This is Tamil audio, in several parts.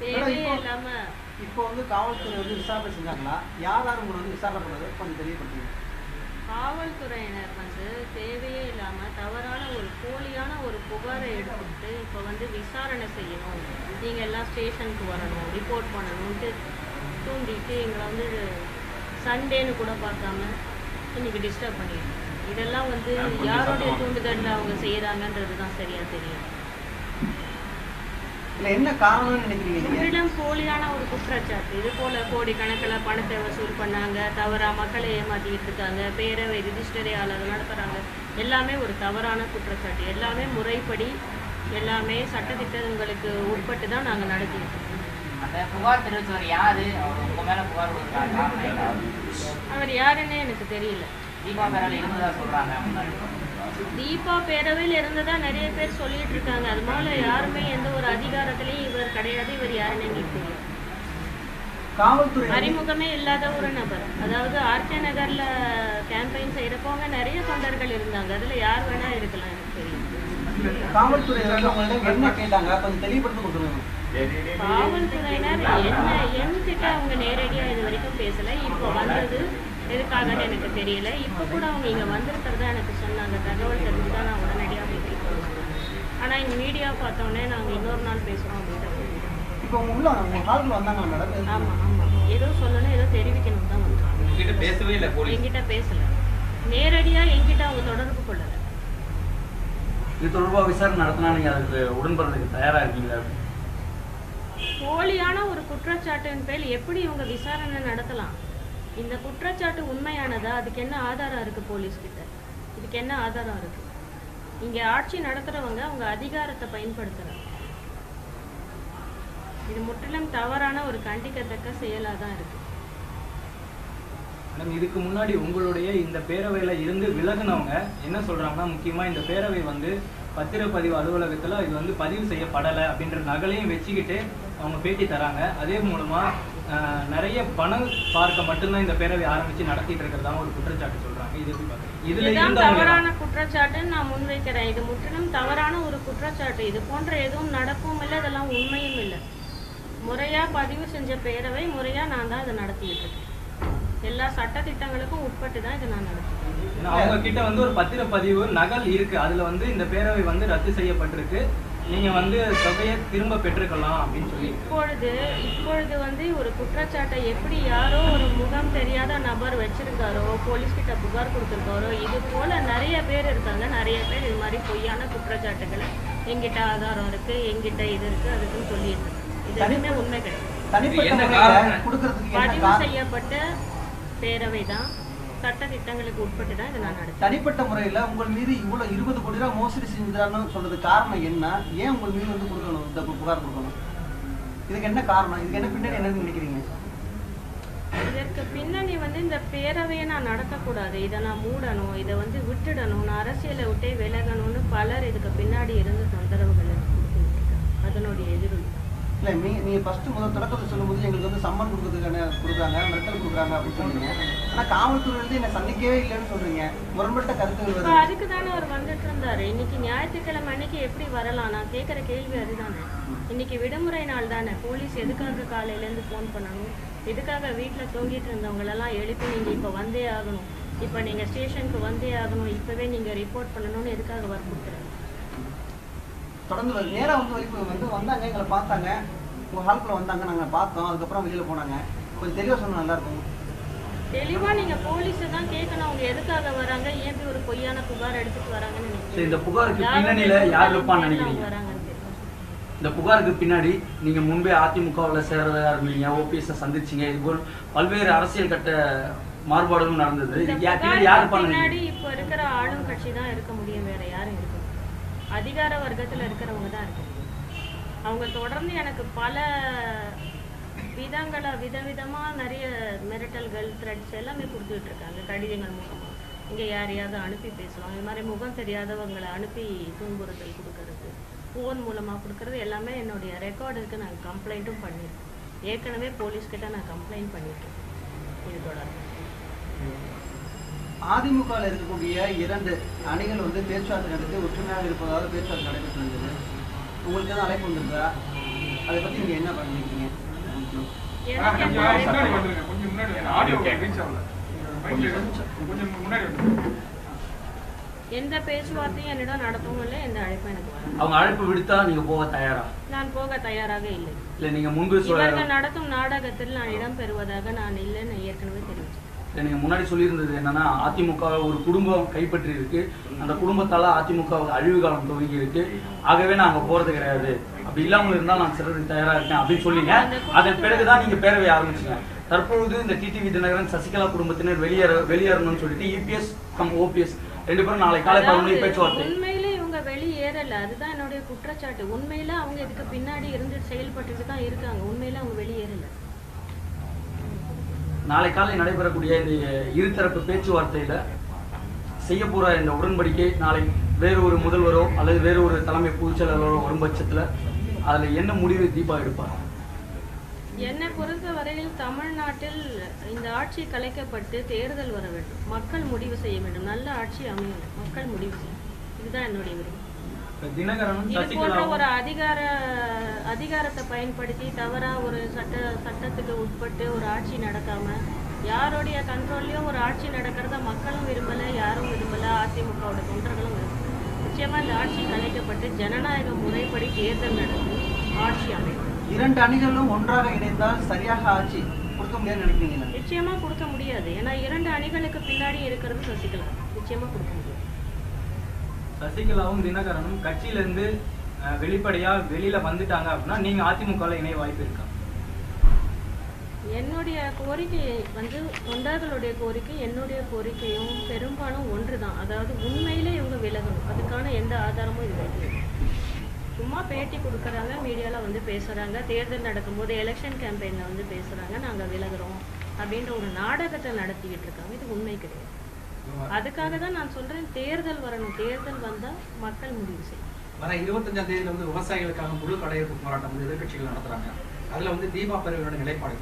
தேவையே இப்போ- இல்லாம இப்போ வந்து காவல்துறை வந்து விசாரணை செஞ்சாங்களா? யார் யார் உங்களை வந்து விசாரணை பண்ணது? கொஞ்சம் தெரியப்படுத்துங்க. காவல்துறையினர் வந்து தேவையே இல்லாம தவறான ஒரு போலியான ஒரு புகாரை எடுத்துக்கிட்டு இப்போ வந்து விசாரணை செய்யணும். நீங்க எல்லாம் ஸ்டேஷனுக்கு வரணும் ரிப்போர்ட் பண்ணணும்ட்டு தூண்டிட்டு எங்களை வந்து சண்டேன்னு கூட பார்க்காம இன்னைக்கு டிஸ்டர்ப் பண்ணிடுறாங்க இதெல்லாம் வந்து யாருடைய தூண்டுதல்ல அவங்க செய்யறாங்கன்றது தான் சரியா தெரியும். இல்லை என்ன காரணம்னு நினைக்கிறீங்க முற்றிலும் போலியான ஒரு குற்றச்சாட்டு. இது போல கோடிக்கணக்கில் பணத்தை வசூல் பண்ணாங்க தவறா மக்களை ஏமாத்திட்டு இருக்காங்க பேரவை ரிஜிஸ்டரே ஆளர் நடத்துறாங்க. எல்லாமே ஒரு தவறான குற்றச்சாட்டு. எல்லாமே முறைப்படி எல்லாமே சட்டத்திட்டங்களுக்கு உட்பட்டு தான் நாங்கள் நடத்திட்டு இருக்கோம். அந்த புகார் தெரிவிச்சவர் யாரு? அவர் உங்க மேல புகார் கொடுக்குறாரு காரணம் என்ன? அவர் யாருன்னே எனக்கு தெரியல. தீபா பேரால இருந்ததா சொல்றாங்க? முன்னாடி தீபா பேரவையில் இருந்ததா நிறைய பேர் சொல்லிட்டு இருக்காங்க. அது மேல யாருமே எந்த ஒரு அதிகாரத்திலையும் இவர் கிடையாது. இவர் யாருன்னு எங்களுக்கு தெரியும் அறிமுகமே இல்லாத ஒரு நபர். அதாவது ஆர்கே நகர்ல கேம்பெயின் செய்யறப்போ அங்க நிறைய தொண்டர்கள் இருந்தாங்க. அதுல யார் வேணா இருக்கலாம் எனக்கு தெரியும். காவல்துறையினர் என்ன என்கிட்ட அவங்க நேரடியா இது வரைக்கும் பேசல. இப்போ வந்தது எதுக்காகன்னு எனக்கு தெரியல. இப்போ கூட அவங்க இங்க வந்திருக்கிறதா எனக்கு சொன்னாங்க. தகவல் தெரிஞ்சுதான் நான் உடனடியா வீட்டுக்கு போனேன் ஆனா இங்க மீடியா பார்த்தோன்னே நாங்க இன்னொரு நாள் பேசுறோம் அப்படின்ட்டு. இப்போ உங்க உள்ள மேடம் ஏதோ சொல்லணும் ஏதோ தெரிவிக்கணும் தான் வந்தாங்க பேசவே இல்லை போலீஸ். என்கிட்ட பேசல. நேரடியா என்கிட்ட அவங்க தொடர்பு கொள்ளல. இது தொடர்பாக விசாரணை நடத்தினா நீங்க அதுக்கு உடன்படுறதுக்கு தயாரா இருக்கீங்களா? போலியான ஒரு குற்றச்சாட்டின் பேர் எப்படி இவங்க விசாரணை நடத்தலாம்? இந்த குற்றச்சாட்டு உண்மையானதா? அதுக்கு என்ன ஆதாரம் இருக்கு போலீஸ் கிட்ட? இதுக்கு என்ன ஆதாரம் இருக்கு? இங்க ஆட்சி நடத்துறவங்க அவங்க அதிகாரத்தை பயன்படுத்துறாங்க. இது முற்றிலும் தவறான ஒரு கண்டிக்கத்தக்க செயலா தான் இருக்கு. மேடம் இதுக்கு முன்னாடி உங்களுடைய இந்த பேரவையில இருந்து விலகுனவங்க என்ன சொல்றாங்கன்னா முக்கியமா இந்த பேரவை வந்து பத்திரப்பதிவு அலுவலகத்துல இது வந்து பதிவு செய்யப்படலை அப்படின்ற நகலையும் வச்சுக்கிட்டு அவங்க பேட்டி தராங்க. அதே மூலமா நிறைய பணம் பார்க்க மட்டும்தான் இந்த பேரவை ஆரம்பிச்சு நடத்திட்டு இருக்கிறதா ஒரு குற்றச்சாட்டு சொல்றாங்க. இது எப்படி பாக்குறீங்க இதுல தவறான குற்றச்சாட்டுன்னு நான் முன்வைக்கிறேன். இது முற்றிலும் தவறான ஒரு குற்றச்சாட்டு. இது போன்ற எதுவும் நடக்கவும் இல்லை இதெல்லாம் உண்மையும் இல்லை. முறையா பதிவு செஞ்ச பேரவை முறையா நான் தான் இதை நடத்திட்டு இருக்கேன். எல்லா சட்டத்திட்டங்களுக்கும் உட்பட்டு தான் இதை நான் நடத்துறேன் அவங்க கிட்ட வந்து ஒரு பத்திரப்பதிவு நகல் இருக்கு. அதுல வந்து இந்த பேரவை வந்து ரத்து செய்யப்பட்டிருக்கு. நீங்க வந்து தொகையை திரும்ப பெற்றுக்கலாம் அப்படின்னு சொல்லி. இப்பொழுது இப்பொழுது வந்து ஒரு குற்றச்சாட்டை எப்படி யாரோ ஒரு முகம் தெரியாத நபர் வச்சிருக்காரோ போலீஸ் கிட்ட புகார் கொடுத்திருக்காரோ இது போல நிறைய பேர் இருக்காங்க. நிறைய பேர் இது மாதிரி பொய்யான குற்றச்சாட்டுகளை எங்கிட்ட ஆதாரம் இருக்கு எங்கிட்ட இது இருக்கு அதுக்குன்னு சொல்லிட்டு இருக்காங்க. இது எதுவுமே உண்மை கிடையாது. தனிப்பட்ட என்ன முறையில காரணம்? கொடுக்கறதுக்கு என்ன பதிவு காரணம்? செய்யப்பட்ட பேரவை தான் சட்ட திட்டங்களுக்கு உட்பட்டு தான் இதை நான் நடத்தேன் தனிப்பட்ட முறையில உங்கள் மீது இவ்வளவு இருபது கோடி ரூபாய் மோசடி செஞ்சான்னு சொல்றது காரணம் என்ன? ஏன் உங்கள் மீது வந்து கொடுக்கணும்? இந்த புகார் கொடுக்கணும். இதுக்கு என்ன காரணம்? இதுக்கு என்ன பின்னாடி என்னன்னு நினைக்கிறீங்க? இதற்கு பின்னணி வந்து இந்த பேரவையை நான் நடத்தக்கூடாது. இதை நான் மூடணும். இதை வந்து விட்டுடணும். நான் அரசியலை விட்டே விலகணும்னு பலர் இதுக்கு பின்னாடி இருந்து தொந்தரவுகள் அதனுடைய எதிரொலி இல்லை நீ நீங்கள் ஃபஸ்ட்டு முதல் தொடக்கத்தில் சொல்லும்போது எங்களுக்கு வந்து சம்மன் கொடுக்குறதுக்கான கொடுக்குறாங்க மிரட்டல் கொடுக்குறாங்க அப்படின்னு சொன்னீங்க. ஆனால் காவல்துறை வந்து என்னை சந்திக்கவே இல்லைன்னு சொல்கிறீங்க முரண்பட்ட கருத்துகள் வருது. அதுக்கு தானே அவர் வந்துட்டு இருந்தார். இன்னைக்கு ஞாயிற்றுக்கிழமை அன்னைக்கு எப்படி வரலாம்? நான் கேட்குற கேள்வி அதுதானே. இன்னைக்கு விடுமுறை நாள் தானே. போலீஸ் எதுக்காக காலையிலேருந்து ஃபோன் பண்ணணும்? எதுக்காக வீட்டில் தூங்கிட்டு இருந்தவங்களெல்லாம் எழுப்பி நீங்கள் இப்போ வந்தே ஆகணும்? இப்போ நீங்கள் ஸ்டேஷனுக்கு வந்தே ஆகணும். இப்போவே நீங்கள் ரிப்போர்ட் பண்ணணும்னு எதுக்காக வற்புறுத்துறாங்க? தொடர்ந்து வருது. நேரா வந்து வரைக்கும் வந்து வந்தாங்க எங்களை பார்த்தாங்க. உங்க ஹால்குள்ள வந்தாங்க நாங்க பார்த்தோம். அதுக்கப்புறம் வெளியில போனாங்க. கொஞ்சம் தெளிவா சொன்னா நல்லா இருக்கும். தெளிவா நீங்க போலீஸை தான் கேட்கணும் அவங்க எதுக்காக வராங்க? ஏன் இப்படி ஒரு பொய்யான புகார் எடுத்துட்டு வராங்கன்னு சரி, இந்த. புகாருக்கு பின்னணியில யார் இருப்பான்னு நினைக்கிறீங்க? இந்த புகாருக்கு பின்னாடி நீங்க முன்பே அதிமுகவில் சேர்றதா இருந்தீங்க ஓபிஎஸ் சந்திச்சீங்க. இது போல் பல்வேறு அரசியல் கட்ட மாறுபாடுகளும் நடந்தது. யார் பின்னாடி நினைக்கிறீங்க? இப்போ இருக்கிற ஆளும் கட்சி தான் இருக்க முடியும். வேற யாரும் இருக்க அதிகார வர்க்கத்தில் இருக்கிறவங்க தான் இருக்க அவங்க தொடர்ந்து எனக்கு பல விதங்களை விதவிதமாக நிறைய மிரட்டல்கள் த்ரெட்ஸ் எல்லாமே கொடுத்துட்டு இருக்காங்க கடிதங்கள் மூலமாக இங்கே யாரையாவது அனுப்பி பேசலாம். இது மாதிரி முகம் தெரியாதவங்களை அனுப்பி துன்புறுத்தல் கொடுக்கறது ஃபோன் மூலமாக கொடுக்கறது எல்லாமே என்னுடைய ரெக்கார்டுக்கு நான் கம்ப்ளைண்ட்டும் பண்ணியிருக்கேன் ஏற்கனவே போலீஸ்கிட்ட நான் கம்ப்ளைண்ட் பண்ணியிருக்கேன் இது தொடர்பு அதிமுகவில் இருக்கக்கூடிய இரண்டு அணிகள் வந்து பேச்சுவார்த்தை நடத்தி ஒற்றுமையாக இருப்பதாக பேச்சுவார்த்தை நடைபெற்று இருந்தது உங்களுக்கு எதுவும் அழைப்பு வந்திருக்கா? அதை பத்தி நீங்க என்ன பண்ணிருக்கீங்க? எந்த பேச்சுவார்த்தையும் என்னிடம் நடத்தவும் இல்லை. எந்த அழைப்பும் எனக்கு அவங்க அழைப்பு விடுத்தா நீங்க போக தயாரா? நான் போக தயாராக இல்லை. இல்ல நீங்க முன்பு நடத்தும் நாடகத்தில் நான் இடம் பெறுவதாக நான் இல்லைன்னு ஏற்கனவே தெரிவிச்சேன் முன்னாடி சொல்லியிருந்தது என்னன்னா அதிமுக ஒரு குடும்பம் கைப்பற்றி இருக்கு அந்த குடும்பத்தால அதிமுக அழிவு காலம் துவங்கி இருக்கு ஆகவே நான் அங்க போறது கிடையாது. அப்படி இல்லாமல் இருந்தால் நான் சிறதுக்கு தயாரா இருக்கேன் அப்படின்னு சொன்னீங்க அதன் பிறகுதான் நீங்க பேரவை ஆரம்பிச்சீங்க. தற்பொழுது இந்த டிடிவி தினகரன் சசிகலா குடும்பத்தினர் வெளியேற வெளியேறணும்னு சொல்லிட்டு இபிஎஸ் கம் ஓபிஎஸ் ரெண்டு பேரும் நாளை காலை அதாவது பேச்சுவார்த்தை. வெளியேறல. அதுதான் என்னுடைய குற்றச்சாட்டு. உண்மையில அவங்க இதுக்கு பின்னாடி இருந்து செயல்பட்டுட்டு தான் இருக்காங்க. உண்மையில அவங்க வெளியேறல. நாளை காலை நடைபெறக்கூடிய இந்த இருதரப்பு பேச்சுவார்த்தையில செய்ய போற இந்த உடன்படிக்கை நாளை வேறு ஒரு முதல்வரோ அல்லது வேறு ஒரு தலைமை பொதுச் செயலாளரோ வரும் பட்சத்துல அதுல என்ன முடிவு தீபா எடுப்பார்? என்னை பொறுத்த வரையில் தமிழ்நாட்டில் இந்த ஆட்சி கலைக்கப்பட்டு தேர்தல் வர வேண்டும். மக்கள் முடிவு செய்ய வேண்டும். நல்ல ஆட்சி அமையணும் மக்கள் முடிவு செய்யும் இதுதான் என்னுடைய விருப்பம். இது போன்ற ஒரு அதிகார அதிகாரத்தை பயன்படுத்தி தவறா ஒரு சட்ட சட்டத்துக்கு உட்பட்டு ஒரு ஆட்சி நடக்காம யாருடைய கண்ட்ரோல்லையும் ஒரு ஆட்சி நடக்கிறத மக்களும் விரும்பல யாரும் விரும்பல அதிமுகவோட தொண்டர்களும் விரும்பல. நிச்சயமா இந்த ஆட்சி கலைக்கப்பட்டு ஜனநாயக முறைப்படி தேர்தல் நடந்து ஆட்சி அமையும். இரண்டு அணிகளும் ஒன்றாக இணைந்தால் சரியாக ஆட்சி கொடுக்க முடியாதுன்னு நினைக்கிறீங்களா? நிச்சயமா கொடுக்க முடியாது. ஏன்னா இரண்டு அணிகளுக்கு பின்னாடி இருக்கிறது சசிகலா. நிச்சயமா கொடுக்க முடியாது. சசிகலாவும் தினகரனும் கட்சியில இருந்து அஹ், வெளிப்படையா வெளியில வந்துட்டாங்க அப்படின்னா நீங்க அதிமுகல இணைய வாய்ப்பு இருக்கா? என்னுடைய கோரிக்கை வந்து தொண்டர்களுடைய கோரிக்கை என்னுடைய கோரிக்கையும் பெரும்பாலும் ஒன்றுதான். அதாவது உண்மையிலே இவங்க விலகணும். அதுக்கான எந்த ஆதாரமும் இல்லை. சும்மா பேட்டி கொடுக்குறாங்க மீடியால வந்து பேசுறாங்க தேர்தல் நடக்கும்போது எலெக்ஷன் கேம்பெயினில் வந்து பேசுறாங்க நாங்க விலகுறோம் அப்படின்ற ஒரு நாடகத்தை நடத்திக்கிட்டு இருக்காங்க. இது உண்மை கிடையாது. அதுக்காக தான் நான் சொல்றேன் தேர்தல் வரணும். தேர்தல் வந்தா மக்கள் முடிவு செய்யும். வர இருபத்தஞ்சாம் தேதியில வந்து விவசாயிகளுக்கான முழு கடையெடுப்பு போராட்டம் வந்து எதிர்க்கட்சிகள் நடத்துறாங்க. அதுல வந்து தீபா பேரவையோட நிலைப்பாடு?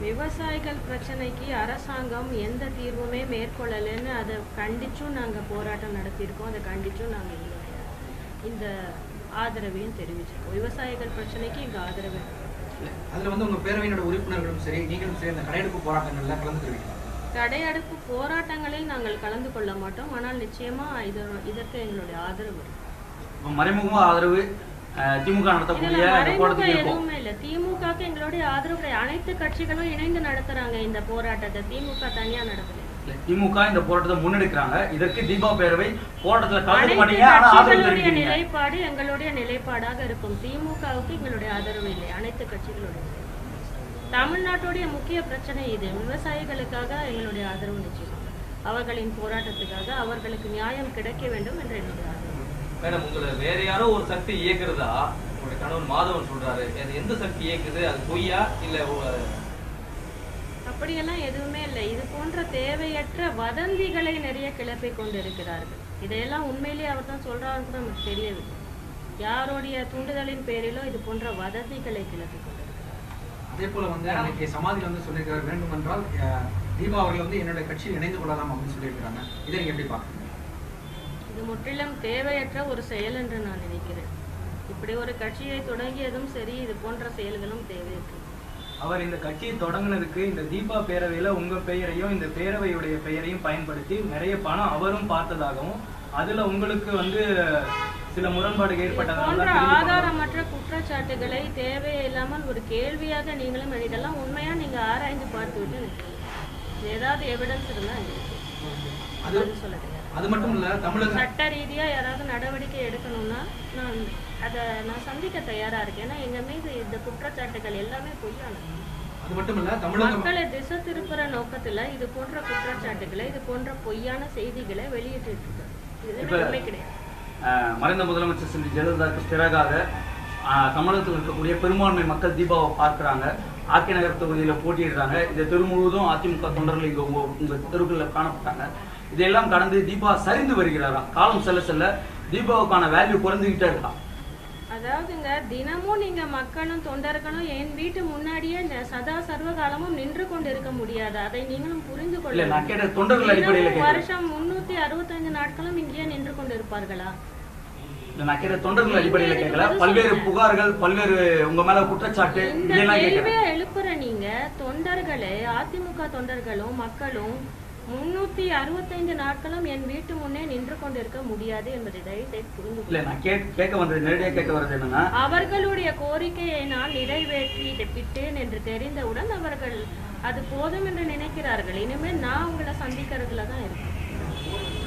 விவசாயிகள் பிரச்சனைக்கு அரசாங்கம் எந்த தீர்வுமே மேற்கொள்ளலைன்னு அதை கண்டிச்சும் நாங்க போராட்டம் நடத்தியிருக்கோம். அதை கண்டிச்சும் நாங்க இந்த இந்த ஆதரவையும் தெரிவிச்சிருக்கோம். விவசாயிகள் பிரச்சனைக்கு இங்க ஆதரவு. அதுல வந்து உங்க பேரவையினோட உறுப்பினர்களும் சரி நீங்களும் சரி அந்த கடையெடுப்பு போராட்டங்கள்ல கலந்துக்கிறீங்க கடையடைப்பு போராட்டங்களில் நாங்கள் கலந்து கொள்ள மாட்டோம். ஆனால் நிச்சயமா இது இதற்கு எங்களுடைய ஆதரவு மறைமுகமா ஆதரவு திமுக நடத்தக்கூடிய எதுவுமே இல்ல. திமுகக்கு எங்களுடைய ஆதரவு. அனைத்து கட்சிகளும் இணைந்து நடத்துறாங்க இந்த போராட்டத்தை. திமுக தனியா நடத்தல. திமுக இந்த போராட்டத்தை முன்னெடுக்கிறாங்க. இதற்கு தீபா பேரவை போராட்டத்துல மாட்டீங்க ஆனா ஆதரவு நிலைப்பாடு எங்களுடைய நிலைப்பாடாக இருக்கும். திமுகவுக்கு எங்களுடைய ஆதரவு இல்லை. அனைத்து கட்சிகளுடைய தமிழ்நாட்டுடைய முக்கிய பிரச்சனை இது. விவசாயிகளுக்காக எங்களுடைய ஆதரவு நிச்சயம். அவர்களின் போராட்டத்துக்காக அவர்களுக்கு நியாயம் கிடைக்க வேண்டும் என்ற என்னுடைய மேடம் உங்களை வேற யாரோ ஒரு சக்தி இயக்குறதா? உங்களுடைய கணவன் மாதவன் சொல்றாரு. அது எந்த சக்தி இயக்குது? அது பொய்யா இல்ல அப்படியெல்லாம் எதுவுமே இல்லை. இது போன்ற தேவையற்ற வதந்திகளை நிறைய கிளப்பி கொண்டிருக்கிறார்கள். இதையெல்லாம் உண்மையிலேயே அவர் தான் சொல்றாருன்னு நமக்கு தெரியவில்லை. யாருடைய தூண்டுதலின் பேரிலோ இது போன்ற வதந்திகளை கிளப்பி கொண்டிருக்கிறார் அதே போல வந்து அன்னைக்கு சமாதியில் வந்து சொல்லியிருக்காரு வேண்டுமென்றால் அஹ், தீபா அவர்கள் வந்து என்னோட கட்சியில் இணைந்து கொள்ளலாம் அப்படின்னு சொல்லியிருக்காங்க இதை நீங்க எப்படி பாக்குறீங்க இது முற்றிலும் தேவையற்ற ஒரு செயல் என்று நான் நினைக்கிறேன். இப்படி ஒரு கட்சியை தொடங்கியதும் சரி இது போன்ற செயல்களும் தேவையற்றது. அவர் இந்த கட்சியை தொடங்குனதுக்கு இந்த தீபா பேரவையில உங்க பெயரையும் இந்த பேரவையுடைய பெயரையும் பயன்படுத்தி நிறைய பணம் அவரும் பார்த்ததாகவும் அதுல உங்களுக்கு வந்து சில முரண்பாடுகள் இது ஏற்பட்டதால ஆதாரமற்ற குற்றச்சாட்டுகளை தேவையில்லாமல் ஒரு கேள்வியாக நீங்களும் இதெல்லாம் உண்மையா நீங்க ஆராய்ந்து பார்த்துவிட்டு சொல்லுங்க. ஏதாவது எவிடன்ஸ் இருந்தா அது அது சொல்ல தெரியாது அது மட்டும் இல்ல தமிழக சட்ட ரீதியா யாராவது நடவடிக்கை எடுக்கணும்னா நான் அதை நான் சந்திக்க தயாரா இருக்கேன். ஏன்னா எங்க மீது இந்த குற்றச்சாட்டுகள் எல்லாமே பொய்யானது அது மட்டும் இல்ல தமிழக மக்களை திசை திருப்புற நோக்கத்துல இது போன்ற குற்றச்சாட்டுகளை இது போன்ற பொய்யான செய்திகளை வெளியிட்டு இருக்கு இது உண்மை கிடையாது. மறைந்த முதலமைச்சர் செல்வி ஜெயலலிதாவுக்கு பிறகாக தமிழகத்தில் இருக்கக்கூடிய பெரும்பான்மை மக்கள் தீபாவை பார்க்கறாங்க. ஆக்கி நகர் தொகுதியில போட்டியிடுறாங்க. இந்த தெரு முழுவதும் அதிமுக தொண்டர்கள் இங்க உங்க உங்க தெருக்களில் காணப்பட்டாங்க. இதையெல்லாம் கடந்து தீபா சரிந்து வருகிறாராம் காலம் செல்ல செல்ல தீபாவுக்கான வேல்யூ குறைந்துகிட்டே இருக்கான் அதாவதுங்க தினமும் நீங்க மக்களும் தொண்டர்களும் என் வீட்டு முன்னாடியே இந்த சதா சர்வ காலமும் நின்று கொண்டு இருக்க முடியாது. அதை நீங்களும் புரிந்து கொள்ள வருஷம் முன்னூத்தி அறுபத்தைந்து நாட்களும் இங்கேயே நின்று கொண்டு இருப்பார்களா நான் கேட்ட தொண்டர்கள் அடிப்படையில கேட்கல. பல்வேறு புகார்கள் பல்வேறு உங்க மேல குற்றச்சாட்டு எழுப்புற நீங்க? தொண்டர்களே அதிமுக தொண்டர்களும் மக்களும் முன்னூத்தி அறுபத்தைந்து நாட்களும் என் வீட்டு முன்னே நின்று கொண்டிருக்க முடியாது என்பதை தயவு செய்து புரிந்து இல்ல கொள்ளுங்கள். நான் கேட்க கேட்க வந்தது நேரடியா கேட்க வர்றது என்னன்னா அவர்களுடைய கோரிக்கையை நான் நிறைவேற்றி விட்டேன் என்று தெரிந்தவுடன் அவர்கள் அது போதும் என்று நினைக்கிறார்கள். இனிமேல் நான் உங்களை சந்திக்கிறதுல தான் இருக்கேன்.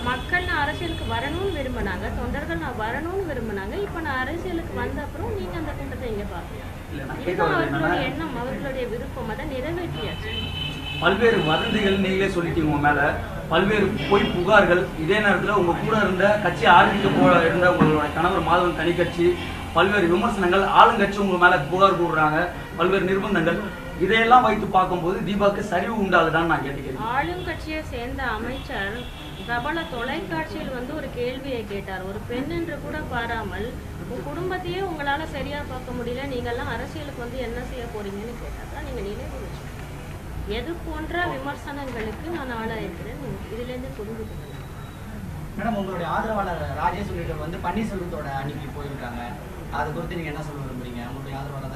மக்கள் நான் அரசியலுக்கு வரணும்னு விரும்பினாங்க தொண்டர்கள் நான் வரணும்னு விரும்பினாங்க. இப்போ நான் அரசியலுக்கு வந்த அப்புறம் நீங்க அந்த கூட்டத்தை நான் கேட்க இதுதான் அவர்களுடைய எண்ணம் அவர்களுடைய விருப்பம் அதை நிறைவேற்றியாச்சு. பல்வேறு வதந்திகள் நீங்களே சொல்லிட்டீங்க உங்க மேல. பல்வேறு பொய் புகார்கள். இதே நேரத்துல உங்க கூட இருந்த கட்சி ஆரம்பிக்க போல இருந்த உங்களோட கணவர் மாதவன் தனி கட்சி பல்வேறு விமர்சனங்கள் ஆளுங்கட்சி உங்க மேல புகார் கூடுறாங்க பல்வேறு நிர்பந்தங்கள். இதையெல்லாம் வைத்து பார்க்கும்போது தீபாவுக்கு சரிவு உண்டாகுதான்னு நான் கேட்டுக்கிறேன் ஆளுங்கட்சியை சேர்ந்த அமைச்சர் பிரபல தொலைக்காட்சியில் வந்து ஒரு கேள்வியை கேட்டார். ஒரு பெண் என்று கூட பாராமல் உங்க குடும்பத்தையே உங்களால சரியா பார்க்க முடியல. நீங்கெல்லாம் அரசியலுக்கு வந்து என்ன செய்ய போறீங்கன்னு கேட்டாக்கா நீங்க நினைவு. எது போன்ற விமர்சனங்களுக்கு நான் ஆளாயிருக்கிறேன். இதுல இருந்து கொள்ளலாம் மேடம் உங்களுடைய ஆதரவாளர் ராஜேஷ் உள்ளிட்டவர் வந்து பன்னீர்செல்வத்தோட அன்னைக்கு போயிருக்காங்க. அதை குறித்து நீங்க என்ன சொல்ல விரும்புறீங்க? உங்களுடைய ஆதரவாளர்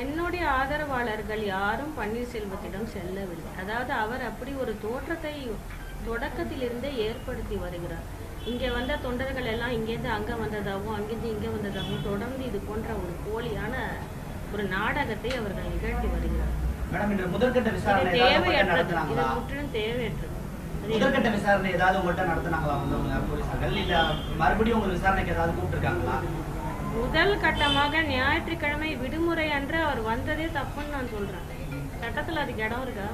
என்னுடைய ஆதரவாளர்கள் யாரும் பன்னீர்செல்வத்திடம் செல்லவில்லை. அதாவது அவர் அப்படி ஒரு தோற்றத்தை தொடக்கத்திலிருந்தே ஏற்படுத்தி வருகிறார். இங்கே வந்த தொண்டர்கள் எல்லாம் இங்கேருந்து அங்கே வந்ததாகவும் அங்கேருந்து இங்கே வந்ததாகவும் தொடர்ந்து இது போன்ற ஒரு போலியான ஒரு நாடகத்தை அவர்கள் நிகழ்த்தி வருகிறார். தேவையற்றது. இது முற்றிலும் தேவையற்றது. முதற்கட்ட விசாரணை ஏதாவது உங்கள்ட்ட நடத்துனாங்களா வந்தவங்க போலீசார்கள்? இல்ல மறுபடியும் உங்க விசாரணைக்கு ஏதாவது கூப்பிட்டுருக்காங்களா? முதல் கட்டமாக ஞாயிற்றுக்கிழமை விடுமுறை அன்று அவர் வந்ததே தப்புன்னு நான் சொல்றேன். சட்டத்துல அதுக்கு இடம் இருக்கா?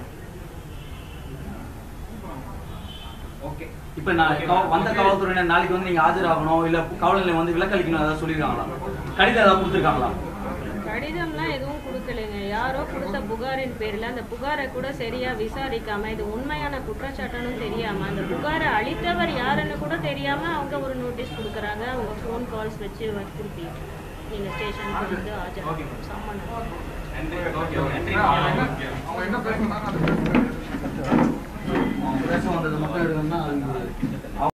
ஓகே. இப்ப நான் வந்த காவல்துறையினர் நாளைக்கு வந்து நீங்க ஆஜராகணும் இல்ல காவல் நிலையம் வந்து விலக்களிக்கணும் ஏதாவது சொல்லிருக்காங்களா கடிதம் ஏதாவது கொடுத்துருக்காங்களா? கொடுக்கலைங்க யாரோ கொடுத்த புகாரின் பேர்ல அந்த புகாரை கூட சரியா விசாரிக்காம இது உண்மையான குற்றச்சாட்டுன்னு தெரியாம அந்த புகாரை அளித்தவர் யாருன்னு கூட தெரியாம அவங்க ஒரு நோட்டீஸ் கொடுக்குறாங்க. அவங்க ஃபோன் கால்ஸ் வச்சு வற்புறுத்தி நீங்க ஸ்டேஷனுக்கு வந்து ஆஜர். சம்மன் அவங்க என்ன அவங்க என்ன பேசுனாங்க அது அவங்க பேச வந்தது மட்டும் எடுக்கணும்னா அது